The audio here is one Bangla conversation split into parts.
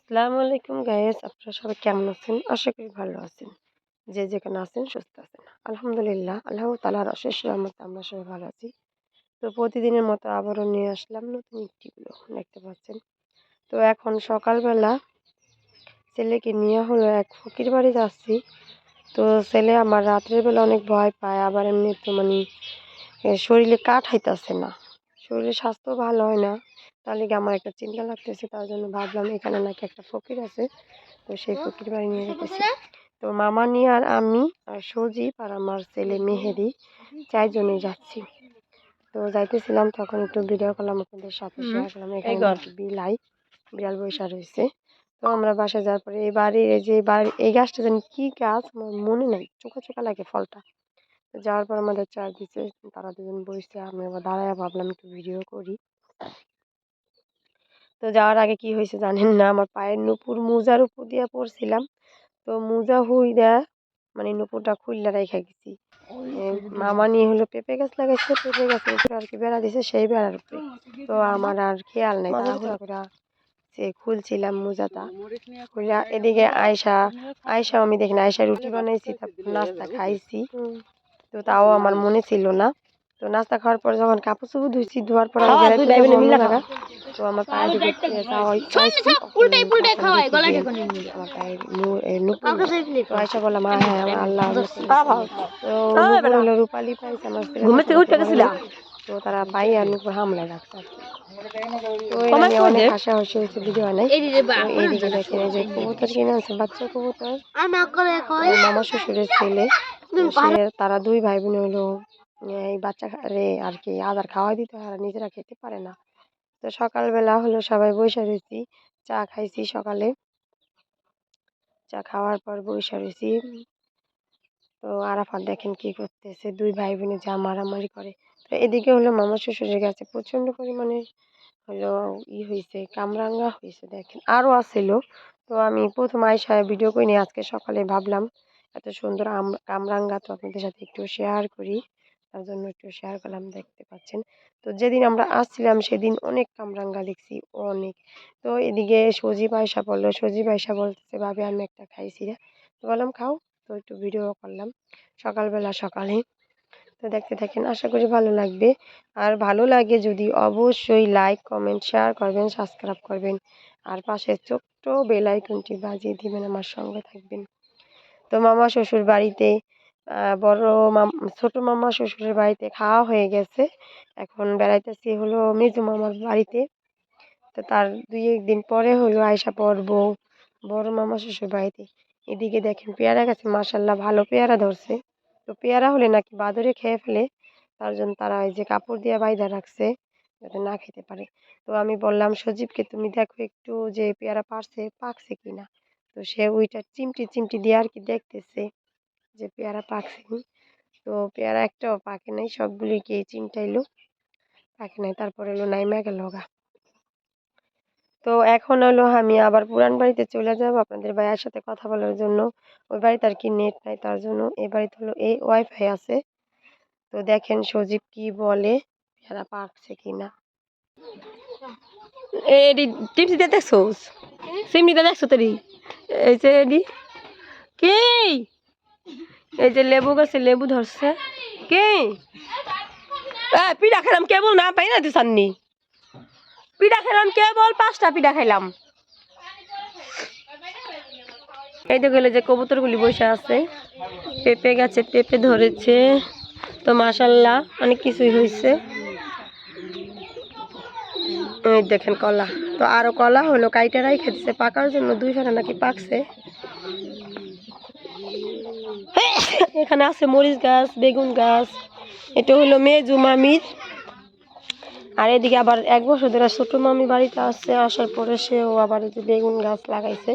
আসসালামু আলাইকুম গাইস আপনারা সবাই কেমন আছেন? আশা করি ভালো আছেন। যে যেখানে আছেন, সুস্থ আছেন। আলহামদুলিল্লাহ, আল্লাহ তালার অশেষ রহমতে আমরা সবাই ভালো আছি। তো প্রতিদিনের মতো আবারও নিয়ে আসলাম নতুন একটিগুলো দেখতে পাচ্ছেন? তো এখন সকালবেলা ছেলেকে নিয়ে হলো এক ফকির বাড়ি যাচ্ছি। তো ছেলে আমার রাত্রের বেলা অনেক ভয় পায়, আবার এমনি তো মানে শরীরে কাঠ হাইতাছে না। শরীরের স্বাস্থ্য ভালো হয় না। তার লিগে আমার একটা চিন্তা লাগতেছে তার জন্য ভাবলাম এখানে নাকি একটা ফকির আছে। তো সেই ফকির বাড়ি নিয়ে যেতেছি তো মামা নিয়ে আর আমি আর সজীব আর আমার ছেলে মেহেদি চারজনেই যাচ্ছি। তো যাইতেছিলাম তখন একটু ভিডিও করলাম আপনাদের সাথে শেয়ার করলাম। এখানে বিলাই বিড়াল বৈশা রয়েছে। তো আমরা বাসায় যাওয়ার পরে এই বাড়ির এই যে বাড়ি এই গাছটা জানি কি গাছ আমার মনে নাই। চোখা চোখা লাগে ফলটা। তো যাওয়ার পর আমাদের চা দিচ্ছে তারা দুজন বসছে আমি আবার দাঁড়ায় ভাবলাম একটু ভিডিও করি। তো যাওয়ার আগে কি হয়েছে জানেন না আমার পায়ের নুপুর মোজার উপর দিয়ে পড়ছিলাম। তো মোজা হুই দেয়া মানে নুপুরটা খুললা রেখে গেছি। মামা নিয়ে হলো পেঁপে গাছ লাগাইছে পেঁপে গাছের উপরে আর কি বেড়া দিছে সেই বেড়ার উপরে। তো আমার আর খেয়াল নেই তাড়াহুড়া করে সে খুলছিলাম মোজাটা। খুলে এদিকে আয়সা আয়সা আমি দেখি না আয়সা রুটি বানাইছি তারপর নাস্তা খাইছি। তো তাও আমার মনে ছিল না। তো নাস্তা খাওয়ার পর যখন কাপড় চোপড় ধুইছি ধোয়ার পর তো আমার পায়ে দিকে উল্টাই খাওয়াই গলা ঢেকে নিয়ে নিয়ে। পায়ে নুপুর আয়সা বললাম হ্যাঁ আমার আল্লাহ। তো রূপালি পাইছে আমার থেকে উঠে গেছিলা? তো তারা পাই আর নুপুর হামলায় রাখছে অনেক হয়েছে ভিডিও নাই। এইদিকে দেখেন যে কবুতর কিনে আছে বাচ্চা কবুতর। আমার আমার মামা শ্বশুরের ছেলে। তারা দুই ভাই বোন হলো এই বাচ্চা রে আর কি আদার খাওয়াই দিতে হয় আর নিজেরা খেতে পারে না। তো সকালবেলা হলো সবাই বসে রয়েছি। চা খাইছি সকালে। চা খাওয়ার পর বসে রয়েছি। তো আরাফাত দেখেন কি করতেছে। দুই ভাই বোনে যা মারামারি করে। তো এদিকে হলো মামা শ্বশুরের কাছে প্রচণ্ড পরিমাণে হলো ই হয়েছে কামরাঙ্গা হয়েছে দেখেন। আরও আসছিল তো আমি প্রথম আয়সায় ভিডিও করে নিয়ে আজকে সকালে ভাবলাম এত সুন্দর আম, কামরাঙ্গা তো আপনাদের সাথে একটু শেয়ার করি। তার জন্য একটু শেয়ার করলাম, দেখতে পাচ্ছেন। তো যেদিন আমরা আসছিলাম সেদিন অনেক কামরাঙ্গা দেখছি, অনেক। তো এদিকে সজীব আয়সা বলল, সজীব আয়সা বলতেছে, ভাবে, আমি একটা খাইছি রে। তো বললাম, খাও। তো একটু ভিডিও করলাম, সকালবেলা সকালে। তো দেখতে থাকেন, আশা করি ভালো লাগবে। আর ভালো লাগে যদি অবশ্যই লাইক কমেন্ট শেয়ার করবেন সাবস্ক্রাইব করবেন। আর পাশে ছোট্ট বেল বাজিয়ে দিবেন, আমার সঙ্গে থাকবেন। তো মামা শ্বশুর বাড়িতে বড় মাম, ছোট মামা শ্বশুরের বাড়িতে খাওয়া হয়ে গেছে। এখন বেড়াইতেছি হলো মেজু মামার বাড়িতে। তো তার দুই একদিন পরে হলো আয়সা পড়ব বড় মামা শ্বশুর বাড়িতে। এদিকে দেখেন পেয়ারা গাছে মাসাল্লাহ ভালো পেয়ারা ধরছে। তো পেয়ারা হলে নাকি বাদরে খেয়ে ফেলে। তার জন্য তারা ওই যে কাপড় দিয়ে বাইদা রাখছে যাতে না খেতে পারে। তো আমি বললাম, সজীবকে তুমি দেখো একটু যে পেয়ারা পারছে পাকছে কিনা? তো সে ওইটা চিমটি চিমটি দিয়ে আর কি দেখতেছে। যে পেয়ারা পাকছে। কি তো পেয়ারা একটাও পাকে নাই, সবগুলি কি চিমটাইলো, পাকে নাই। তারপর এলো নাইমা গেল গা তো এখন হলো আমি আবার পুরান বাড়িতে চলে যাব আপনাদের ভাইয়ার সাথে কথা বলার জন্য। ওই বাড়িতে আর কি নেট নাই তার জন্য। এই বাড়িতে হলো এই ওয়াইফাই আছে। তো দেখেন সজীব কি বলে, পেয়ারা পাকছে এডি টিপসিতে দেখছোস? সিমনিতে দেখছ তোরি? এই যে এডি। কি? এই যে লেবু গাছে লেবু ধরছে। কি? পিঠা খেলাম কেবল না, পাই না দিসাননি পিঠা খেলাম কেবল, পাঁচটা পিঠা খেলাম এই গেলে যে কবুতরগুলি বসে আছে। পেঁপে গাছে পেঁপে ধরেছে। তো মাসাল্লাহ অনেক কিছুই হয়েছে এই দেখেন কলা। তো আরও কলা হলো কাইটারাই খেতেছে পাকার জন্য দুই ফেরা নাকি পাকছে। এখানে আছে মরিচ গাছ, বেগুন গাছ, এটা হলো মেজু মামির। আর এদিকে আবার এক বছর ধরে ছোট মামি বাড়িতে আসছে আসার পরে সেও আবার এই যে বেগুন গাছ লাগাইছে।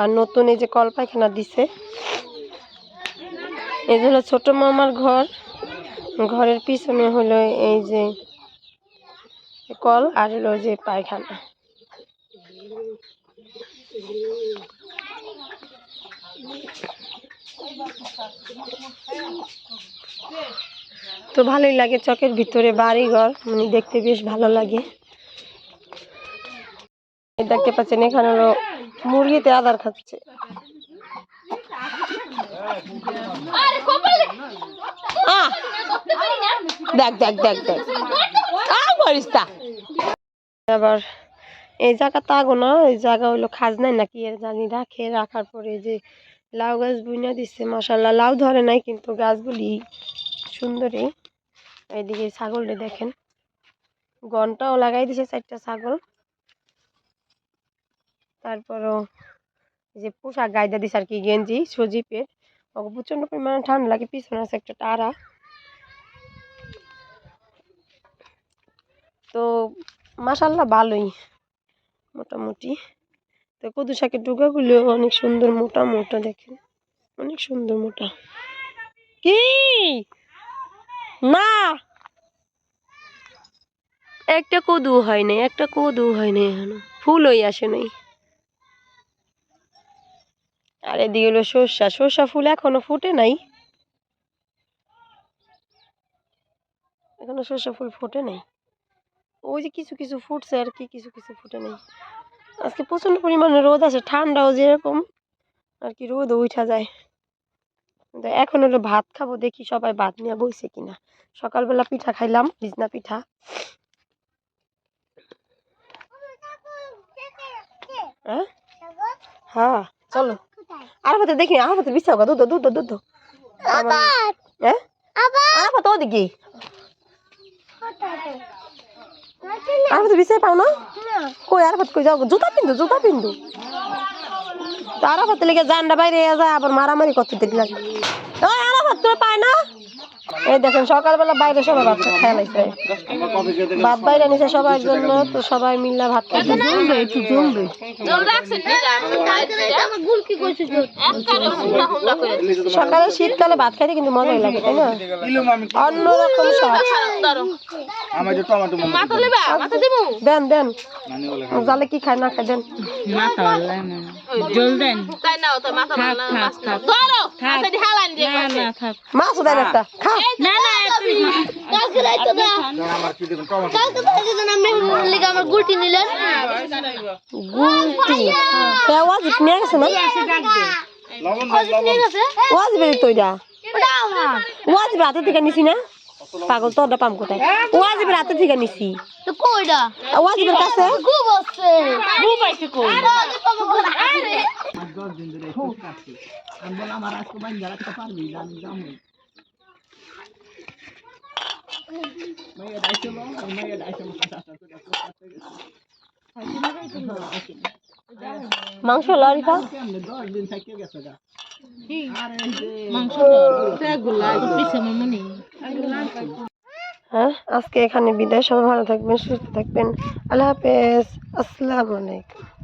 আর নতুন এই যে কল পায়খানা দিছে। এই যে হলো ছোট মামার ঘর। ঘরের পিছনে হলো এই যে কল আর হলো যে পায়খানা। তো ভালোই লাগে চকের ভিতরে বাড়ি ঘর মানে দেখতে বেশ ভালো লাগে দেখতে পাচ্ছেন এখানে হলো মুরগিতে আদার খাচ্ছে! দেখ দেখ দেখ। আবার এই জায়গা তাগো না এই জায়গা হইল খাজনাই নাকি, এর জানি রাখে রাখার পরে যে লাউ গাছ বুইনা দিচ্ছে মশাল্লা লাউ ধরে নাই, কিন্তু গাছগুলি সুন্দরই এইদিকে ছাগলটা দেখেন। ঘন্টাও লাগাই দিছে চারটা ছাগল। তারপরও যে পোশাক গাইদা দিছে আর কি গেঞ্জি সজীপের ওকে প্রচণ্ড পরিমাণে ঠান্ডা লাগে, পিছনে আছে একটা টারা তো মাসাল্লাহ ভালোই, মোটামুটি। তো কদু শাকের ডুগাগুলো অনেক সুন্দর মোটা মোটা, দেখেন। অনেক সুন্দর মোটা। কি? না একটা কদু হয় নাই, একটা কদু হয় নাই এখনও। ফুলই আসে নাই। আর এদিকে হলো সর্ষা। সর্ষা ফুল এখনও ফুটে নাই। এখনও সর্ষা ফুল ফুটে নাই। ওই যে কিছু কিছু ফুটছে আর কি, কিছু কিছু ফুটে নাই। আজকে প্রচণ্ড পরিমাণে রোদ আছে, ঠান্ডাও যেরকম, আর কি রোদ উঠা যায়। এখন হলো ভাত খাব, দেখি সবাই ভাত নিয়ে বইছে কিনা। সকালবেলা পিঠা খাইলাম, ভিজনা পিঠা। হ্যাঁ? হ্যাঁ চলো। আর হতে দেখি আর হতে বিছাও দুধ দুধ দুধ হ্যাঁ আর হতে ওদিকে আর হতে বিছাই পাও না? কই আরাফাত কই যাও জুতা পিন্ধু জুতা পিন্ধু। আরাফাত লেগে জানডা বাইরে যা, আবার মারামারি করতে দেখি লাগে ওই আরা ভাত তুমি পায় না? এই দেখেন সকালবেলা বাইরে সবাই ভাত খেয়ে ভাত বাইরে নিছে সবার জন্য তো সবাই মিল্লা ভাত খাইছে একটু গুল কি করছিস সকালে শীতকালে ভাত খাইতে কিন্তু মজাই লাগে তাই না? অন্যরকম স্বাদ। আমার যে টমেটো মাথা লেবা মাথা দিমু দেন দেন। মানে জালে কি খায় না খায় দেন। তাই না তো মাথা ভালো। না মাছ না ধরো আচ্ছা দি হালান দিয়ে না দেন একটা খা। না না কালকে রাইতো না আমার কি দেখুন টমেটো কালকে রাইতো না আমি লিগা আমার নিলেন হ্যাঁ ওয়াজিব নিয়ে গেছে না আছে তো ওটা থেকে নিছি না পাগল পাম কোথায় ওয়াজিবের হাতে থেকে নিছি তো কইডা ওয়াজিবের কাছে কই আরে মাংস হ্যাঁ আজকে এখানে বিদায়। সবাই ভালো থাকবেন সুস্থ থাকবেন। আল্লাহ হাফেজ। আসসালামু আলাইকুম।